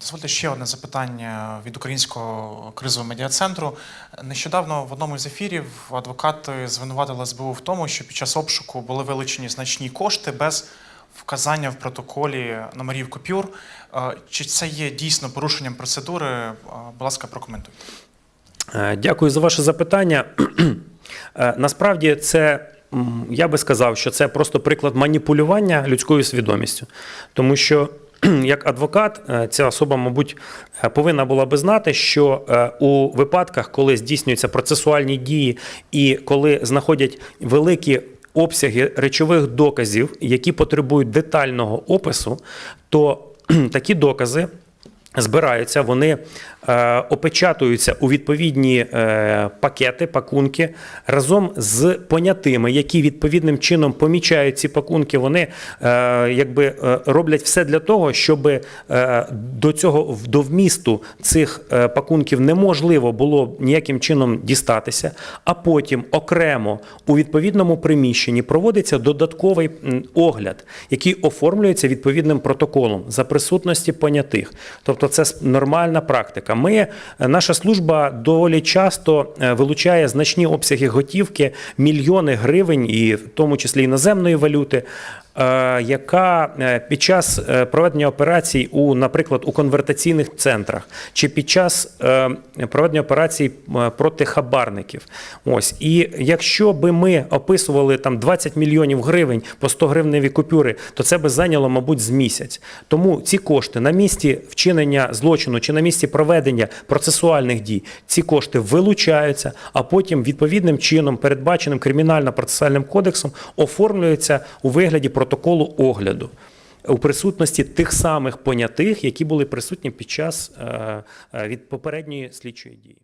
Дозвольте ще одне запитання від українського кризового медіа-центру. Нещодавно в одному з ефірів адвокати звинуватили СБУ в тому, що під час обшуку були вилучені значні кошти без вказання в протоколі номерів купюр. Е, Чи це є дійсно порушенням процедури? Е, Будь ласка, прокоментуйте. Е, Дякую за ваше запитання. Насправді, це я би сказав, що це просто приклад маніпулювання людською свідомістю, тому що. Як адвокат, е, ця особа, мабуть, е, повинна була би знати, що е, у випадках, коли здійснюються процесуальні дії і коли знаходять великі обсяги речових доказів, які потребують детального опису, то такі докази збираються, вони е, опечатуються у відповідні е, пакети, пакунки разом з понятими, які відповідним чином помічають ці пакунки. Вони е, якби е, роблять все для того, щоб е, до цього до вмісту цих е, пакунків неможливо було ніяким чином дістатися, а потім окремо у відповідному приміщенні проводиться додатковий огляд, який оформлюється відповідним протоколом за присутності понятих. Тобто це нормальна практика. Ми, е, наша служба доволі часто е, вилучає значні обсяги готівки, мільйони гривень, і в тому числі іноземної валюти. Е, Яка е, під час е, проведення операцій у, наприклад, у конвертаційних центрах чи під час проведення операцій проти хабарників, ось і якщо би ми описували там 20 мільйонів гривень по 100 гривневі купюри, то це би зайняло, мабуть, з місяць. Тому ці кошти на місці вчинення злочину чи на місці проведення процесуальних дій, ці кошти вилучаються, а потім відповідним чином, передбаченим кримінально-процесуальним кодексом, оформлюються у вигляді протоколу огляду. У присутності тих самих понятих, які були присутні під час е, е, від попередньої слідчої дії.